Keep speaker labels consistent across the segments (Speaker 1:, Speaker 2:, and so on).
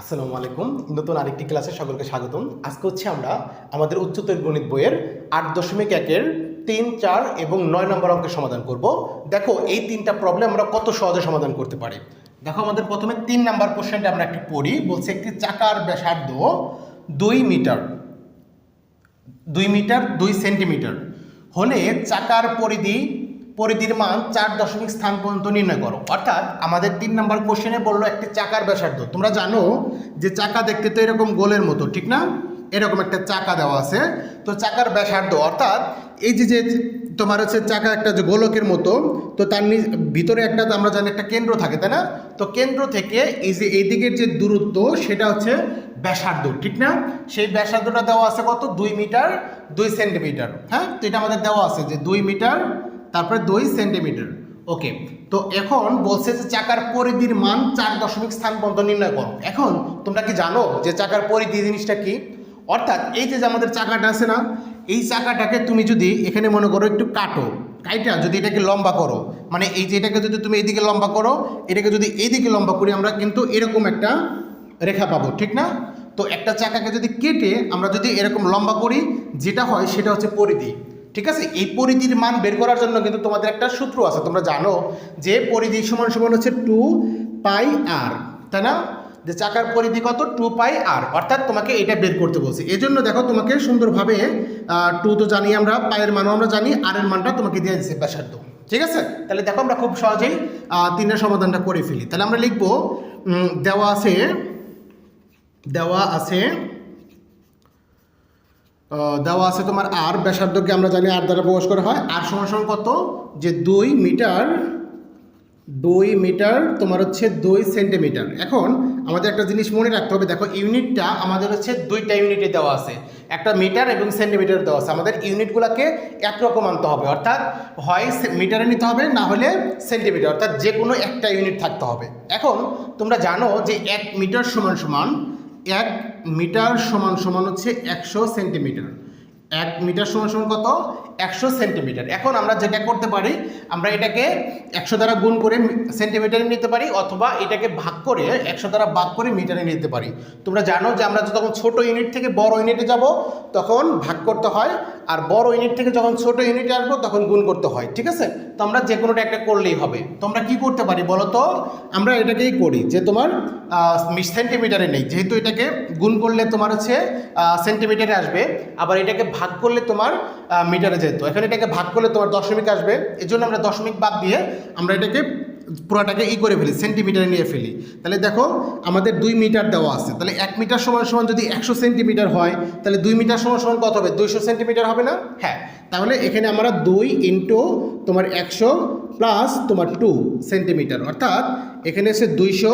Speaker 1: আসসালামু আলাইকুম। নতুন আরেকটি ক্লাসে সকলকে স্বাগতম। আজকে হচ্ছে আমরা আমাদের উচ্চতর গণিত বইয়ের আট দশমিক একের তিন, চার এবং নয় নম্বর অঙ্কের সমাধান করব। দেখো, এই তিনটা প্রবলেম আমরা কত সহজে সমাধান করতে পারি। দেখো, আমাদের প্রথমে তিন নাম্বার কোশ্চেনটা আমরা একটু পড়ি। বলছে একটি চাকার ব্যাসার্ধ দুই মিটার দুই মিটার, দুই সেন্টিমিটার। হলে চাকার পরিধি পরিধির মান চার দশমিক স্থান পর্যন্ত নির্ণয় করো। অর্থাৎ আমাদের তিন নম্বর কোশ্চেনে বলল একটি চাকার ব্যাসার্ধ। তোমরা জানো যে চাকা দেখতে তো এরকম গোলের মতো, ঠিক না? এরকম একটা চাকা দেওয়া আছে। তো চাকার ব্যাসার্ধ, অর্থাৎ এই যে যে তোমার হচ্ছে চাকা একটা যে গোলকের মতো, তো তার ভিতরে একটা আমরা জানি একটা কেন্দ্র থাকে, তাই না? তো কেন্দ্র থেকে এই যে এই দিকের যে দূরত্ব, সেটা হচ্ছে ব্যাসার্ধ, ঠিক না? সেই ব্যাসার্ধটা দেওয়া আছে কত? দুই মিটার, দুই সেন্টিমিটার হ্যাঁ? তো এটা আমাদের দেওয়া আছে যে দুই মিটার তারপরে দুই সেন্টিমিটার। ওকে, তো এখন বলছে যে চাকার পরিধির মান চার দশমিক স্থান পর্যন্ত নির্ণয় করো। এখন তোমরা কি জানো যে চাকার পরিধি জিনিসটা কি? অর্থাৎ এই যে আমাদের চাকাটা আছে না, এই চাকাটাকে তুমি যদি এখানে মনে করো একটু কাটো, কাইটা যদি এটাকে লম্বা করো মানে এই যে এটাকে যদি তুমি এইদিকে লম্বা করো, এটাকে যদি এইদিকে লম্বা করি, আমরা কিন্তু এরকম একটা রেখা পাবো, ঠিক না? তো একটা চাকাকে যদি কেটে আমরা যদি এরকম লম্বা করি, যেটা হয় সেটা হচ্ছে পরিধি। ঠিক আছে? এই পরিধির মান বের করার জন্য কিন্তু তোমাদের একটা সূত্র আছে। তোমরা জানো যে পরিধি সমান সমান হচ্ছে টু পাই আর তাই না? যে চাকার পরিধি কত? টু পাই আর অর্থাৎ তোমাকে এটা বের করতে বলছে। এই জন্য দেখো তোমাকে সুন্দরভাবে টু তো জানি আমরা পায়ের মানও আমরা জানি আর এর মানটা তোমাকে দিয়ে দিচ্ছে ব্যাসার্ধ। ঠিক আছে? তাহলে দেখো আমরা খুব সহজেই তিনের সমাধানটা করে ফেলি। তাহলে আমরা লিখব দেওয়া আছে দেওয়া আছে দেওয়া আছে তোমার আর ব্যাসার্ধকে আমরা জানি আর দ্বারা প্রকাশ করা হয়। আর সমান কত? যে দুই মিটার দুই মিটার তোমার হচ্ছে দুই সেন্টিমিটার। এখন আমাদের একটা জিনিস মনে রাখতে হবে, দেখো ইউনিটটা আমাদের হচ্ছে দুইটা ইউনিটে দেওয়া আছে। একটা মিটার এবং সেন্টিমিটার দেওয়া আছে। আমাদের ইউনিটগুলোকে একরকম আনতে হবে, অর্থাৎ হয় মিটারে নিতে হবে, না হলে সেন্টিমিটার, অর্থাৎ যে কোনো একটা ইউনিট থাকতে হবে। এখন তোমরা জানো যে এক মিটার সমান সমান এক মিটার সমান সমান হচ্ছে একশো সেন্টিমিটার। এক মিটার সমান সমান কত? একশো সেন্টিমিটার। এখন আমরা যেটা করতে পারি, আমরা এটাকে একশো দ্বারা গুণ করে সেন্টিমিটারে নিতে পারি অথবা এটাকে ভাগ করে একশো দ্বারা ভাগ করে মিটারে নিতে পারি। তোমরা জানো যে আমরা যখন ছোট ইউনিট থেকে বড় ইউনিটে যাব, তখন ভাগ করতে হয়, আর বড় ইউনিট থেকে যখন ছোট ইউনিটে আসব, তখন গুণ করতে হয়। ঠিক আছে? তো আমরা যে কোনোটা একটা করলেই হবে। তোমরা কি করতে পারি বলো তো আমরা এটাকেই করি যে তোমার সেন্টিমিটারে নেই। যেহেতু এটাকে গুণ করলে তোমার হচ্ছে সেন্টিমিটারে আসবে, আবার এটাকে ভাগ করলে তোমার মিটারে যেত। এখানে এটাকে ভাগ করলে তোমার দশমিক আসবে। এই জন্য আমরা দশমিক বাদ দিয়ে আমরা এটাকে পুরোটাকে ই করে ফেলি সেন্টিমিটারে নিয়ে ফেলি। তাহলে দেখো, আমাদের দুই মিটার দেওয়া আছে। তাহলে এক মিটার সমান সমান যদি একশো সেন্টিমিটার হয়, তাহলে দুই মিটার সমান সমান কত হবে? দুইশো সেন্টিমিটার হবে না? হ্যাঁ। তাহলে এখানে আমরা দুই ইন্টু তোমার একশো প্লাস তোমার টু সেন্টিমিটার অর্থাৎ এখানে হচ্ছে দুইশো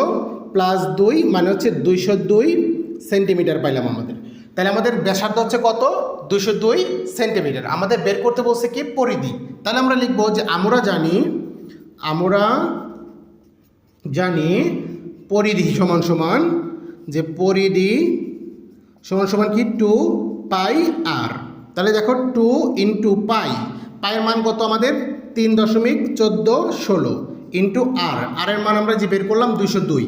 Speaker 1: প্লাস দুই মানে হচ্ছে দুইশো দুই সেন্টিমিটার পাইলাম আমাদের। তাহলে আমাদের ব্যাসার্ধ হচ্ছে কত? দুশো দুই সেন্টিমিটার আমাদের বের করতে বলছে কি? পরিধি। তাহলে আমরা লিখব যে আমরা জানি, আমরা জানি, পরিধি সমান সমান, যে পরিধি সমান সমান কি? টু পাই আর তাহলে দেখো টু ইন্টু পাই পায়ের মান কত আমাদের? তিন দশমিক চোদ্দ ষোলো ইন্টু আর আর এর মান আমরা যে বের করলাম দুইশো দুই।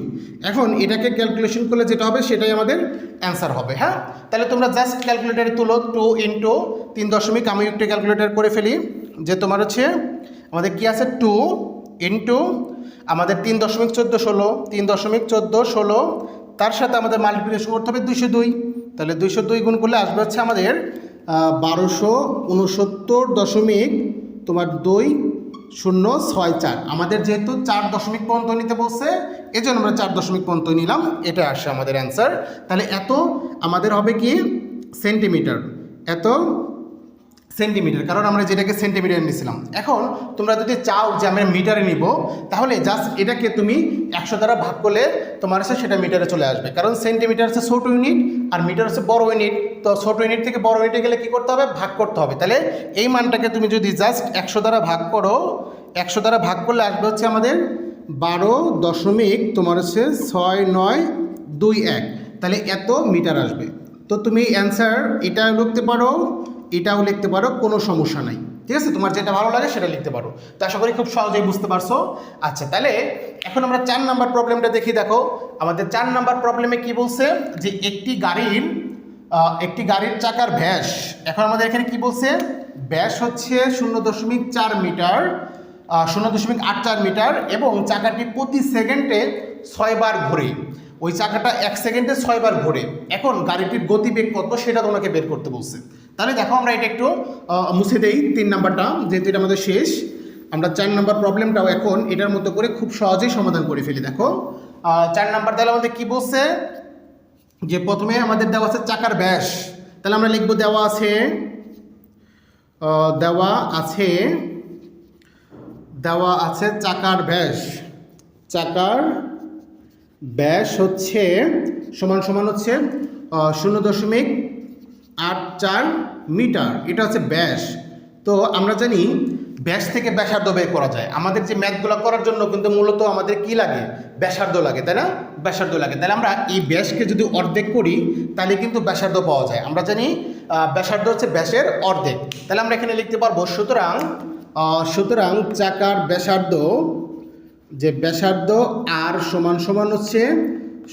Speaker 1: এখন এটাকে ক্যালকুলেশন করলে যেটা হবে, সেটাই আমাদের অ্যান্সার হবে হ্যাঁ? তাহলে তোমরা জাস্ট ক্যালকুলেটারে তুলো টু ইন্টু তিন দশমিক আমি একটু ক্যালকুলেটার করে ফেলি। যে তোমার হচ্ছে, আমাদের কি আছে? টু ইন্টু আমাদের তিন দশমিক চোদ্দ ষোলো, তিন দশমিক চোদ্দ ষোলো, তার সাথে আমাদের মাল্টিপ্লিকেশন করতে হবে দুইশো দুই। তাহলে দুইশো দুই গুণ করলে আসবে হচ্ছে আমাদের বারোশো উনসত্তর দশমিক তোমার দুই শূন্য ছয় চার। আমাদের যেহেতু চার দশমিক পর্যন্ত নিতে বলছে এই জন্য আমরা চার দশমিক পর্যন্ত নিলাম, এটা আসে আমাদের অ্যান্সার তাহলে এত আমাদের হবে কি সেন্টিমিটার এত সেন্টিমিটার, কারণ আমরা যেটাকে সেন্টিমিটার নিয়েছিলাম। এখন তোমরা যদি চাও যে আমরা মিটারে নিব, তাহলে জাস্ট এটাকে তুমি একশো দ্বারা ভাগ করলে তোমার হচ্ছে সেটা মিটারে চলে আসবে। কারণ সেন্টিমিটার হচ্ছে ছোটো ইউনিট আর মিটার হচ্ছে বড় ইউনিট তো ছোটো ইউনিট থেকে বড় ইউনিটে গেলে কী করতে হবে? ভাগ করতে হবে। তাহলে এই মানটাকে তুমি যদি জাস্ট একশো দ্বারা ভাগ করো, একশো দ্বারা ভাগ করলে আসবে হচ্ছে আমাদের বারো দশমিক তোমার হচ্ছে ছয় নয় দুই এক। তাহলে এত মিটার আসবে। তো তুমি অ্যান্সার এটাও লিখতে পারো। এটাও লিখতে পারো, কোনো সমস্যা নাই। ঠিক আছে? তোমার যেটা ভালো লাগে সেটা লিখতে পারো। তো আশা করি খুব সহজেই বুঝতে পারছ। আচ্ছা তাহলে এখন আমরা চার নাম্বার প্রবলেমটা দেখি, দেখো। আমাদের চার নাম্বার প্রবলেমে কি বলছে? যে একটি গাড়ির একটি গাড়ির চাকার ব্যাস। এখন আমাদের এখানে কি বলছে? ব্যাস হচ্ছে শূন্য দশমিক চার মিটার শূন্য দশমিক আট চার মিটার এবং চাকাটি প্রতি সেকেন্ডে ছয়বার ঘোরে। ওই চাকাটা এক সেকেন্ডে ছয়বার ঘোরে। এখন গাড়িটির গতিবেগ কত সেটা তোমাকে বের করতে বলছে। তাহলে দেখো আমরা এটা একটু মুছে দেই তিন নাম্বারটা, যেহেতু এটা আমাদের শেষ। আমরা চার নাম্বার প্রবলেমটাও এখন এটার মতো করে খুব সহজেই সমাধান করে ফেলি, দেখো। চার নাম্বার তাহলে আমাদের কি বলছে? যে প্রথমে আমাদের দেওয়া আছে চাকার ব্যাস। তাহলে আমরা লিখব দেওয়া আছে দেওয়া আছে দেওয়া আছে চাকার ব্যাস। চাকার ব্যাস হচ্ছে সমান সমান হচ্ছে শূন্য দশমিক আট চার মিটার। এটা হচ্ছে ব্যাস। তো আমরা জানি ব্যাস থেকে ব্যাসার্ধ বের করা যায়। আমাদের যে ম্যাথগুলো করার জন্য কিন্তু মূলত আমাদের কি লাগে? ব্যাসার্ধ লাগে, তাই না? ব্যাসার্ধ লাগে। তাহলে আমরা এই ব্যাসকে যদি অর্ধেক করি, তাহলে কিন্তু ব্যাসার্ধ পাওয়া যায়। আমরা জানি ব্যাসার্ধ হচ্ছে ব্যাসের অর্ধেক। তাহলে আমরা এখানে লিখতে পারব, সুতরাং সুতরাং চাকার ব্যাসার্ধ যে ব্যাসার্ধ আর সমান সমান হচ্ছে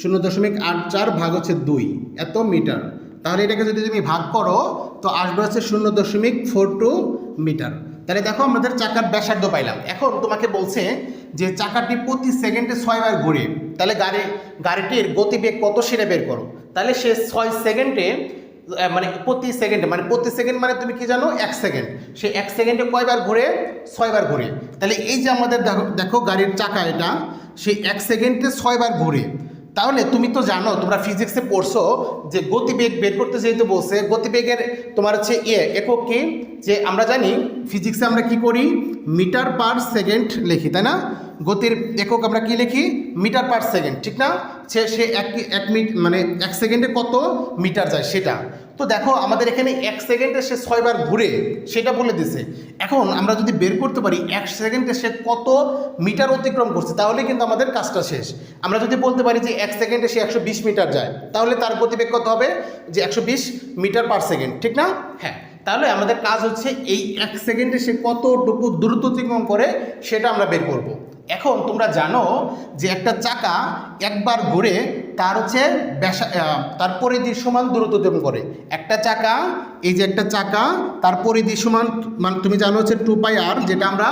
Speaker 1: শূন্য দশমিক আট চার ভাগ হচ্ছে দুই, এত মিটার। তাহলে এটাকে যদি তুমি ভাগ করো, তো আসবে হচ্ছে শূন্য দশমিক ফোর টু মিটার। তাহলে দেখো আমাদের চাকার ব্যাসার্ধ পাইলাম। এখন তোমাকে বলছে যে চাকাটি প্রতি সেকেন্ডে ছয়বার ঘুরে। তাহলে গাড়ি, গাড়িটির গতিবেগ কত সেটা বের করো। তাহলে সে ছয় সেকেন্ডে মানে প্রতি সেকেন্ডে মানে প্রতি সেকেন্ড মানে তুমি কি জানো? এক সেকেন্ড সে এক সেকেন্ডে কয়বার ঘুরে? ছয়বার ঘুরে। তাহলে এই যে আমাদের দেখো গাড়ির চাকা এটা সেই এক সেকেন্ডে ছয়বার ঘুরে। তাহলে তুমি তো জানো, তোমরা ফিজিক্সে পড়ছো যে গতিবেগ বের করতে যেহেতু বলছে, গতিবেগের তোমার হচ্ছে এ, একক কি? যে আমরা জানি ফিজিক্সে আমরা কি করি? মিটার পার সেকেন্ড লিখি, তাই না? গতির একক আমরা কি লিখি? মিটার পার সেকেন্ড, ঠিক না? সে সে এক এক মিনিট মানে এক সেকেন্ডে কত মিটার যায় সেটা। তো দেখো আমাদের এখানে এক সেকেন্ডে সে ছয়বার ঘুরে সেটা বলে দিছে। এখন আমরা যদি বের করতে পারি, এক সেকেন্ডে সে কত মিটার অতিক্রম করছে, তাহলে কিন্তু আমাদের কাজটা শেষ। আমরা যদি বলতে পারি যে এক সেকেন্ডে সে একশো বিশ মিটার যায়, তাহলে তার গতিবেগ কত হবে? যে একশো বিশ মিটার পার সেকেন্ড, ঠিক না? হ্যাঁ তাহলে আমাদের কাজ হচ্ছে এই এক সেকেন্ডে সে কতটুকু দ্রুত অতিক্রম করে সেটা আমরা বের করব। এখন তোমরা জানো যে একটা চাকা একবার ঘুরে তার হচ্ছে ব্যাসা তার পরিধির সমান দূরত্ব অতিক্রম করে। একটা চাকা, এই যে একটা চাকা, তার পরিধি সমান মানে তুমি জানো হচ্ছে টু পাই আর যেটা আমরা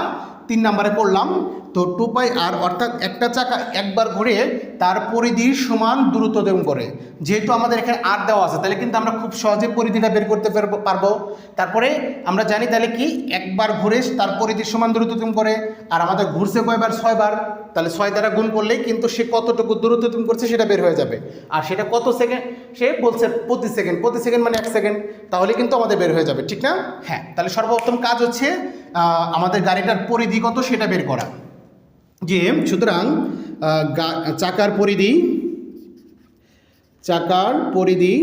Speaker 1: তিন নম্বরে করলাম তো টু পাই আর অর্থাৎ একটা চাকা একবার ঘুরে তার পরিধির সমান দূরত্ব অতিক্রম করে। যেহেতু আমাদের এখানে আর দেওয়া আছে, তাহলে কিন্তু আমরা খুব সহজে পরিধিটা বের করতে পারবো- তারপরে আমরা জানি তাহলে কি, একবার ঘুরে তার পরিধির সমান দূরত্ব অতিক্রম করে, আর আমাদের ঘুরছে কয়বার? ছয়বার। তাহলে ছয় দ্বারা গুণ করলেই কিন্তু সে কতটুকু দূরত্ব অতিক্রম করছে সেটা বের হয়ে যাবে। আর সেটা কত সেকেন্ড সে বলছে প্রতি সেকেন্ড প্রতি সেকেন্ড মানে এক সেকেন্ড তাহলে কিন্তু আমাদের বের হয়ে যাবে, ঠিক না? হ্যাঁ তাহলে সর্বপ্রথম কাজ হচ্ছে আমাদের গাড়িটার পরিধি কত সেটা বের করা। যে সুতরাং চাকার পরিধি চাকার পরিধি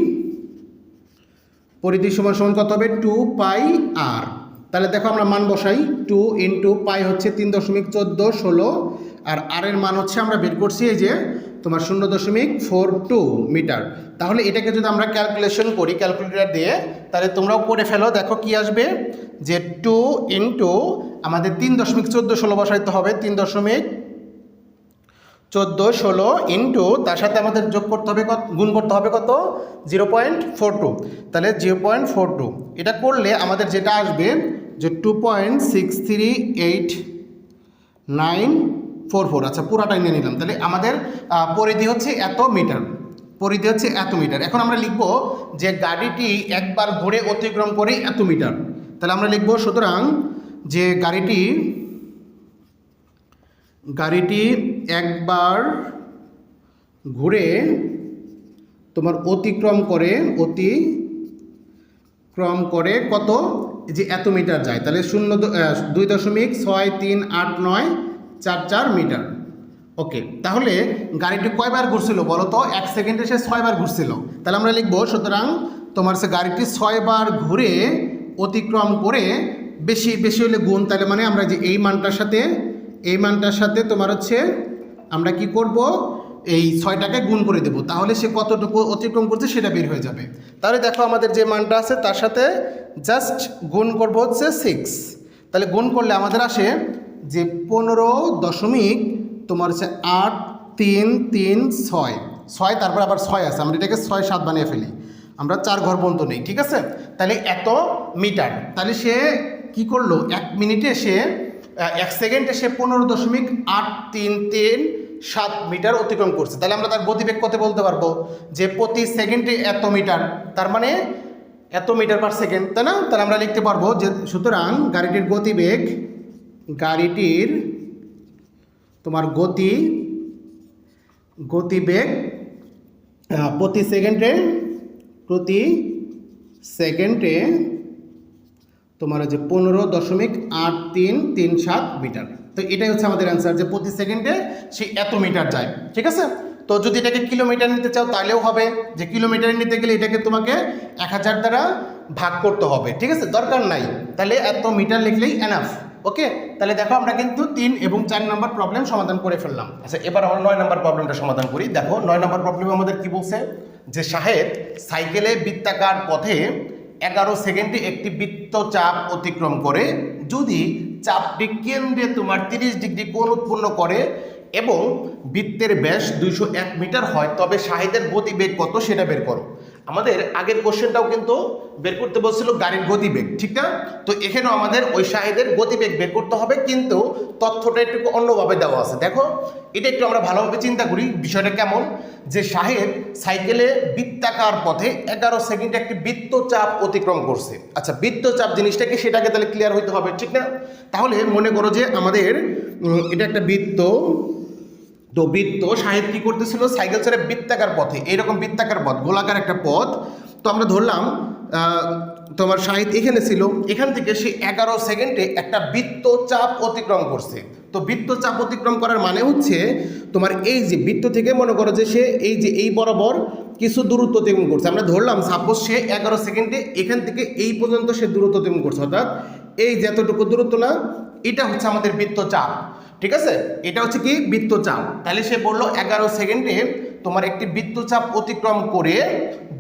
Speaker 1: পরিধি সমান সমান কত হবে? Two pi r. তাহলে দেখো আমরা মান বসাই, টু ইন্টু পাই হচ্ছে তিন দশমিক চোদ্দ ষোলো আর আর এর মান হচ্ছে আমরা বের করছি এই যে তোমার শূন্য দশমিক ফোর টু মিটার। তাহলে এটাকে যদি আমরা ক্যালকুলেশন করি ক্যালকুলেটর দিয়ে, তাহলে তোমরাও করে ফেলো। দেখো কি আসবে? যে টু ইন্টু আমাদের তিন দশমিক চোদ্দ ষোলো বসাইতে হবে, তিন দশমিক চোদ্দ ষোলো ইন্টু তার সাথে আমাদের যোগ করতে হবে কত, গুণ করতে হবে কত? জিরো পয়েন্ট ফোর টু তাহলে জিরো পয়েন্ট ফোর টু এটা করলে আমাদের যেটা আসবে, যে two point six three eight nine four four আচ্ছা পুরাটাই নিয়ে নিলাম। তাহলে আমাদের পরিধি হচ্ছে এত মিটার। পরিধি হচ্ছে এত মিটার। এখন আমরা লিখব যে গাড়িটি একবার ঘুরে অতিক্রম করে এত মিটার। তাহলে আমরা লিখব, সুতরাং যে গাড়িটি গাড়িটি একবার ঘুরে তোমার অতিক্রম করে অতিক্রম করে কত? যে এত মিটার যায়। তাহলে শূন্য দুই দশমিক ছয় তিন আট নয় চার চার মিটার। ওকে, তাহলে গাড়িটি কয়বার ঘুরছিল বলো তো? এক সেকেন্ডে সে ছয়বার ঘুরছিল। তাহলে আমরা লিখব, সুতরাং তোমার সে গাড়িটি ছয়বার ঘুরে অতিক্রম করে বেশি বেশি হলে গুণ। তাহলে মানে আমরা যে এই মানটার সাথে, এই মানটার সাথে তোমার হচ্ছে আমরা কি করব? এই ছয়টাকে গুণ করে দেব। তাহলে সে কতটুকু অতিক্রম করছে সেটা বের হয়ে যাবে। তাহলে দেখো আমাদের যে মানটা আছে তার সাথে জাস্ট গুণ করব হচ্ছে সিক্স তাহলে গুণ করলে আমাদের আসে যে পনেরো দশমিক, তোমার হচ্ছে আট, তিন তিন, ছয়। ছয়, তারপর আবার ছয় আছে। আমরা এটাকে ছয়, সাত বানিয়ে ফেলি। আমরা চার ঘর পর্যন্ত নেই, ঠিক আছে? তাহলে এত মিটার। তাহলে সে কি করল? এক মিনিটে সে এক সেকেন্ডে সে পনেরো দশমিক আট, তিন তিন, সাত মিটার অতিক্রম করছে। তাহলে আমরা তার গতিবেগ কত বলতে পারব? যে প্রতি সেকেন্ডে এত মিটার। তার মানে এত মিটার পার সেকেন্ড, তাই না? তাহলে আমরা লিখতে পারব যে, সুতরাং গাড়িটির গতিবেগ গাড়িটির তোমার গতি, গতিবেগ প্রতি সেকেন্ডে প্রতি সেকেন্ডে তোমার হচ্ছে পনেরো দশমিক আট তিন তিন সাত মিটার। তো এটাই হচ্ছে আমাদের অ্যান্সার যে প্রতি সেকেন্ডে সে এত মিটার যায়, ঠিক আছে? তো যদি এটাকে কিলোমিটার নিতে চাও তাহলেও হবে, যে কিলোমিটার নিতে গেলে এটাকে তোমাকে এক হাজার দ্বারা ভাগ করতে হবে, ঠিক আছে? দরকার নাই। তাহলে এত মিটার লিখলেই এনাফ ওকে তাহলে দেখো আমরা কিন্তু তিন এবং চার নম্বর প্রবলেম সমাধান করে ফেললাম। আচ্ছা এবার আমরা নয় নম্বর প্রবলেমটা সমাধান করি। দেখো, নয় নম্বর প্রবলেম আমাদের কি বলছে? যে সাহেব সাইকেলে বৃত্তাকার পথে এগারো সেকেন্ডে একটি বৃত্ত চাপ অতিক্রম করে। যদি চাপটি কেন্দ্রে তোমার তিরিশ ডিগ্রি কোণ উৎপন্ন করে এবং বৃত্তের ব্যাস দুইশো এক মিটার হয়, তবে শাহিদের গতিবেগ কত সেটা বের করো। আমাদের আগের কোশ্চেনটাও কিন্তু বের করতে বলছিল গাড়ির গতিবেগ, ঠিক না? তো এখানেও আমাদের ওই শাহিদের গতিবেগ বের করতে হবে, কিন্তু তথ্যটা একটু অন্যভাবে দেওয়া আছে। দেখো, এটা একটু আমরা ভালোভাবে চিন্তা করি, বিষয়টা কেমন? যে সাহেব সাইকেলে বৃত্তাকার পথে এগারো সেকেন্ডে একটি বৃত্তচাপ অতিক্রম করছে। আচ্ছা বৃত্ত বৃত্তচাপ জিনিসটাকে সেটাকে তাহলে ক্লিয়ার হইতে হবে, ঠিক না? তাহলে মনে করো যে আমাদের এটা একটা বৃত্ত তো বৃত্ত সাহেব কি করতেছিল? সাইকেল ছেড়ে বৃত্তাকার পথে। এইরকম বৃত্তাকার পথ, গোলাকার একটা পথ। তো আমরা ধরলাম তোমার সাহিত্য এখানে ছিল। এখান থেকে সে এগারো সেকেন্ডে একটা বৃত্তচাপ অতিক্রম করছে। তো বৃত্তচাপ অতিক্রম করার মানে হচ্ছে, তোমার এই যে বৃত্ত থেকে মনে করো যে সে এই যে এই বরাবর কিছু দূরত্ব অতিক্রম করছে। আমরা ধরলাম সাপোজ সে এগারো সেকেন্ডে এখান থেকে এই পর্যন্ত সে দূরত্ব অতিক্রম করছে। অর্থাৎ এই যতটুকু দূরত্ব না, এটা হচ্ছে আমাদের বৃত্তচাপ ঠিক আছে? এটা হচ্ছে কি? বৃত্তচাপ। তাহলে সে বলল, এগারো সেকেন্ডে তোমার একটি বৃত্তচাপ অতিক্রম করে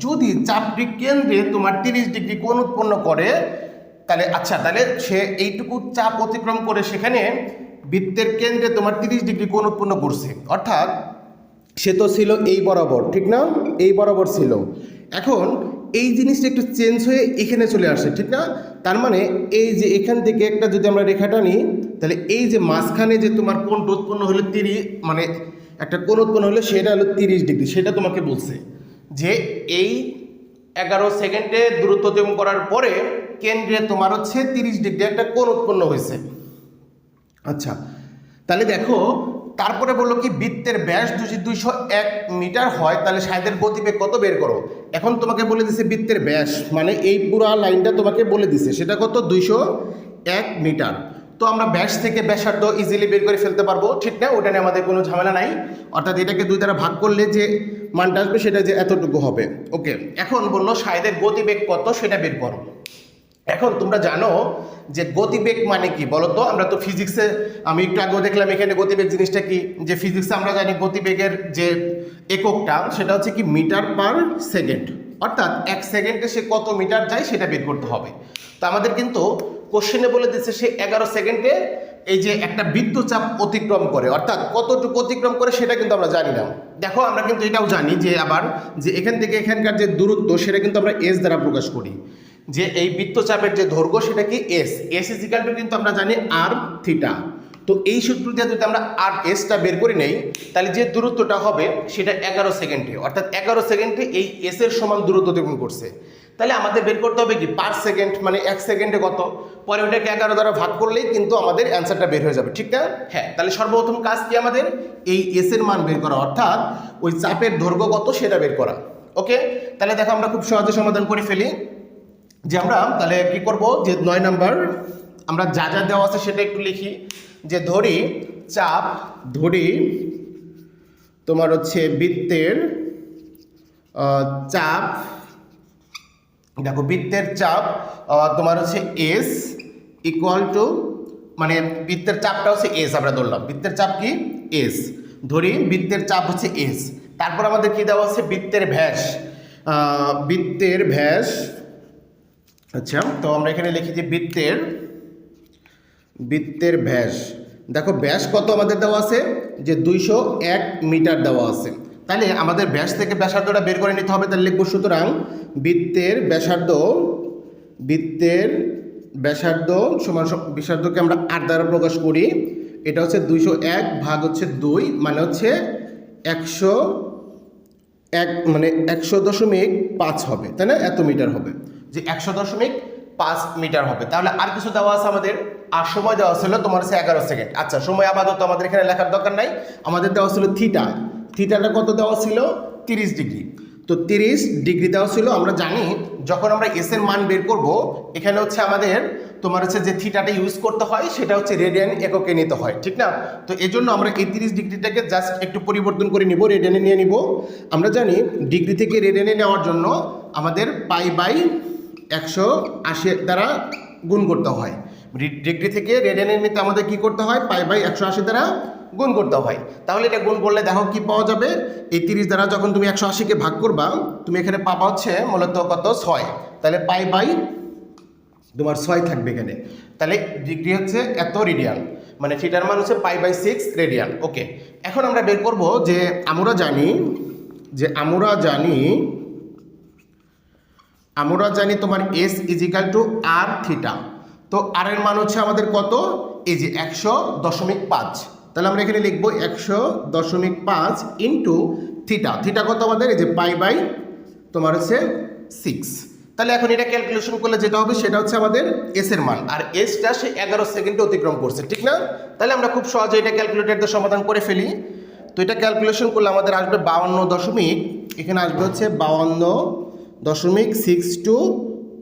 Speaker 1: যদি চাপটি কেন্দ্রে তোমার তিরিশ ডিগ্রি কোণ উৎপন্ন করে, তাহলে আচ্ছা তাহলে সে এইটুকু চাপ অতিক্রম করে সেখানে বৃত্তের কেন্দ্রে তোমার তিরিশ ডিগ্রি কোণ উৎপন্ন করছে। অর্থাৎ সে তো ছিল এই বরাবর, ঠিক না? এই বরাবর ছিল। এখন এই জিনিসটা একটু চেঞ্জ হয়ে এখানে চলে আসে, ঠিক না? তার মানে এই যে এখান থেকে একটা যদি আমরা রেখাটা নিই তাহলে এই যে মাঝখানে যে তোমার কোণ উৎপন্ন হলো তিরিশ মানে একটা কোণ উৎপন্ন হলে সেটা হলো তিরিশ ডিগ্রি, সেটা তোমাকে বলছে যে এই এগারো সেকেন্ডে দূরত্ব অতিক্রম করার পরে কেন্দ্রে তোমার হচ্ছে তিরিশ ডিগ্রি একটা কোণ উৎপন্ন হয়েছে। আচ্ছা তাহলে দেখো তারপরে বলল কি, বৃত্তের ব্যাস যদি দুইশো এক মিটার হয়, তাহলে সাহেদের গতিবেগ কত বের করো? এখন তোমাকে বলে দিছে বৃত্তের ব্যাস মানে এই পুরা লাইনটা তোমাকে বলে দিছে, সেটা কত? দুইশো এক মিটার। তো আমরা ব্যাস থেকে ব্যাসার্ধ ইজিলি বের করে ফেলতে পারব, ঠিক না? ওটা নিয়ে আমাদের কোনো ঝামেলা নাই। অর্থাৎ এটাকে দুই দ্বারা ভাগ করলে যে মানটা আসবে, সেটা যে এতটুকু হবে। ওকে, এখন বলল সাহেদের গতিবেগ কত, সেটা বের করো। এখন তোমরা জানো যে গতিবেগ মানে কি? বলো তো আমরা তো ফিজিক্সে আমি একটু আগেও দেখলাম এখানে গতিবেগ জিনিসটা কি? যে ফিজিক্সে আমরা জানি গতিবেগের যে এককটা, সেটা হচ্ছে কি মিটার পার সেকেন্ড। অর্থাৎ এক সেকেন্ডে সে কত মিটার যায় সেটা বের করতে হবে। তো আমাদের কিন্তু কোশ্চেনে বলে দিচ্ছে সে এগারো সেকেন্ডে এই যে একটা বিদ্যুৎচাপ অতিক্রম করে। অর্থাৎ কতটুকু অতিক্রম করে সেটা কিন্তু আমরা জানি না। দেখো, আমরা কিন্তু এটাও জানি যে আবার যে এখান থেকে এখানকার যে দূরত্ব, সেটা কিন্তু আমরা এস দ্বারা প্রকাশ করি। যে এই বৃত্তচাপের যে দৈর্ঘ্য সেটা কি এস এস ইজিক্যাল টু কিন্তু আমরা জানি আর থিটা তো এই সূত্র দিয়ে যদি আমরা আর এসটা বের করে নেই, তাহলে যে দূরত্বটা হবে সেটা এগারো সেকেন্ডে। অর্থাৎ এগারো সেকেন্ডে এই এস এর সমান দূরত্ব অতিক্রম করছে। তাহলে আমাদের বের করতে হবে কি? পার সেকেন্ড মানে এক সেকেন্ডে কত? পরে ওটাকে এগারো দ্বারা ভাগ করলেই কিন্তু আমাদের অ্যান্সারটা বের হয়ে যাবে, ঠিক না? হ্যাঁ তাহলে সর্বপ্রথম কাজ কি আমাদের? এই এস এর মান বের করা। অর্থাৎ ওই চাপের দৈর্ঘ্য কত সেটা বের করা। ওকে? তাহলে দেখো আমরা খুব সহজে সমাধান করে ফেলি। যে আমরা তাহলে কি করব? যে নয় নাম্বার, আমরা যা যা দেওয়া আছে সেটা একটু লিখি। যে ধরি, চাপ ধরি তোমার হচ্ছে বৃত্তের চাপ, দেখো বৃত্তের চাপ তোমার হচ্ছে এস ইকুয়াল টু মানে বৃত্তের চাপটা হচ্ছে এস আমরা ধরলাম। বৃত্তের চাপ কি? এস ধরি, বৃত্তের চাপ হচ্ছে এস তারপর আমাদের কি দেওয়া আছে? বৃত্তের ভ্যাস। বৃত্তের ভ্যাস আচ্ছা তো আমরা এখানে লিখি যে বৃত্তের বৃত্তের ব্যাস। দেখো, ব্যাস কত আমাদের দেওয়া আছে? যে দুইশো এক মিটার দেওয়া আছে। তাহলে আমাদের ব্যাস থেকে ব্যাসার্ধটা বের করে নিতে হবে, তাহলে লিখব সুতরাং বৃত্তের ব্যাসার্ধ বৃত্তের ব্যাসার্ধ সমান সম- ব্যাসার্ধকে আমরা আট দ্বারা প্রকাশ করি। এটা হচ্ছে দুইশো এক ভাগ হচ্ছে দুই মানে হচ্ছে একশো এক মানে একশো দশমিক পাঁচ হবে। তাই না? এত মিটার হবে। যে একশো দশমিক পাঁচ মিটার হবে। তাহলে আর কিছু দেওয়া আছে আমাদের? আর সময় দেওয়া ছিল তোমার হচ্ছে এগারো সেকেন্ড। আচ্ছা সময় আপাতত আমাদের এখানে লেখার দরকার নাই। আমাদের দেওয়া ছিল থিটা। থিটাটা কত দেওয়া ছিল? তিরিশ ডিগ্রি। তো তিরিশ ডিগ্রি দেওয়া ছিল, আমরা জানি, যখন আমরা এস এর মান বের করব, এখানে হচ্ছে আমাদের তোমার হচ্ছে যে থিটাটা ইউজ করতে হয়, সেটা হচ্ছে রেডিয়ান এককে নিতে হয়, ঠিক না? তো এই জন্য আমরা এই তিরিশ ডিগ্রিটাকে জাস্ট একটু পরিবর্তন করে নিব, রেডিয়ানে নিয়ে নিব। আমরা জানি, ডিগ্রি থেকে রেডিয়ানে নেওয়ার জন্য আমাদের পাই বাই একশো আশি দ্বারা গুণ করতে হয়। ডিগ্রি থেকে রেডিয়ানে নিতে আমাদের কি করতে হয়? পাই বাই একশো আশি দ্বারা গুণ করতে হয়। তাহলে এটা গুণ করলে দেখো কি পাওয়া যাবে? এই তিরিশ দ্বারা যখন তুমি একশো আশিকে ভাগ করবা, তুমি এখানে পাবা হচ্ছে মূলত কত? ছয়। তাহলে পাই বাই তোমার ছয় থাকবে এখানে। তাহলে ডিগ্রি হচ্ছে এত রেডিয়ান মানে থিটার মান হচ্ছে pi by six radian okay. এখন আমরা বের করব যে আমরা জানি, যে আমরা জানি আমরা জানি তোমার s is equal to r theta তো আর এর মান হচ্ছে আমাদের কত? এই যে একশো দশমিক পাঁচ। তাহলে আমরা এখানে লিখব একশো দশমিক পাঁচ ইন্টু থিটা থিটা কত আমাদের? এই যে পাই বাই তোমার হচ্ছে সিক্স তাহলে এখন এটা ক্যালকুলেশন করলে যেটা হবে সেটা হচ্ছে আমাদের এস এর মান। আর এসটা সে এগারো সেকেন্ডে অতিক্রম করছে, ঠিক না? তাহলে আমরা খুব সহজে এটা ক্যালকুলেটারদের সমাধান করে ফেলি। তো এটা ক্যালকুলেশন করলে আমাদের আসবে বাউন্ন দশমিক, এখানে আসবে হচ্ছে বাউন্ন দশমিক সিক্স টু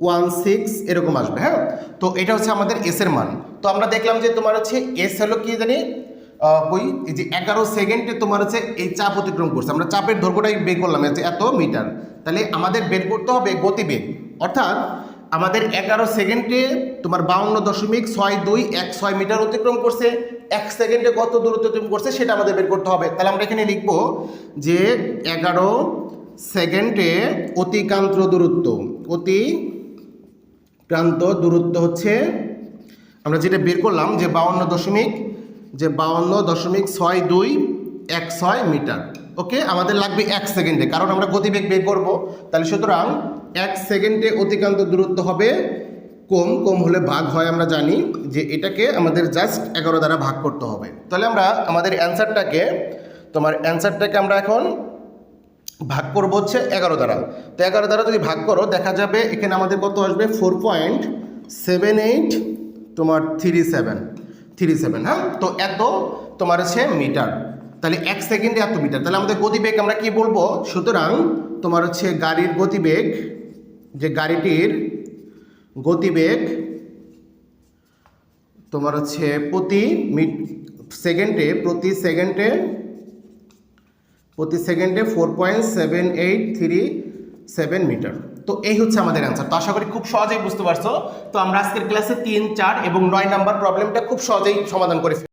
Speaker 1: ওয়ান সিক্স এরকম আসবে হ্যাঁ? তো এটা হচ্ছে আমাদের এস এর মান। তো আমরা দেখলাম যে তোমার হচ্ছে এস হলো কি জানি? ওই যে এগারো সেকেন্ডে তোমার হচ্ছে এই চাপ অতিক্রম করছে। আমরা চাপের দৈর্ঘ্যটাই বের করলাম যে এত মিটার। তাহলে আমাদের বের করতে হবে গতিবেগ। অর্থাৎ আমাদের এগারো সেকেন্ডে তোমার বাউন্ন দশমিক ছয় দুই এক ছয় মিটার অতিক্রম করছে। এক সেকেন্ডে কত দূরত্ব অতিক্রম করছে সেটা আমাদের বের করতে হবে। তাহলে আমরা এখানে লিখব যে এগারো সেকেন্ডে অতিক্রান্ত দূরত্ব। অতি প্রান্ত দূরত্ব হচ্ছে, আমরা যেটা বের করলাম যে বাউন্ন দশমিক, যে বাউন্ন দশমিক ছয় দুই এক ছয় মিটার। ওকে? আমাদের লাগবে এক সেকেন্ডে, কারণ আমরা গতিবেগ বের করব। তাহলে সুতরাং এক সেকেন্ডে অতিক্রান্ত দূরত্ব হবে কম কম হলে ভাগ হয়, আমরা জানি যে এটাকে আমাদের জাস্ট এগারো দ্বারা ভাগ করতে হবে। তাহলে আমরা আমাদের অ্যান্সারটাকে, তোমার অ্যান্সারটাকে আমরা এখন ভাগ করব হচ্ছে এগারো দ্বারা। তো এগারো দ্বারা যদি ভাগ করো, দেখা যাবে এখানে আমাদের কত আসবে? ফোর পয়েন্ট সেভেন এইট তোমার থ্রি সেভেন থ্রি সেভেন হ্যাঁ? তো এত তোমার হচ্ছে মিটার তাহলে এক সেকেন্ডে এত মিটার তাহলে আমাদের গতিবেগ আমরা কি বলব? সুতরাং তোমার হচ্ছে গাড়ির গতিবেগ, যে গাড়িটির গতিবেগ তোমার হচ্ছে প্রতি মিট সেকেন্ডে প্রতি সেকেন্ডে প্রতি সেকেন্ডে four point seven eight three seven metre তো এই হচ্ছে আমাদের অ্যান্সার তো আশা করি খুব সহজেই বুঝতে পারছ। তো আমরা আজকের ক্লাসে তিন, চার এবং নয় নাম্বার প্রবলেমটা খুব সহজেই সমাধান করে।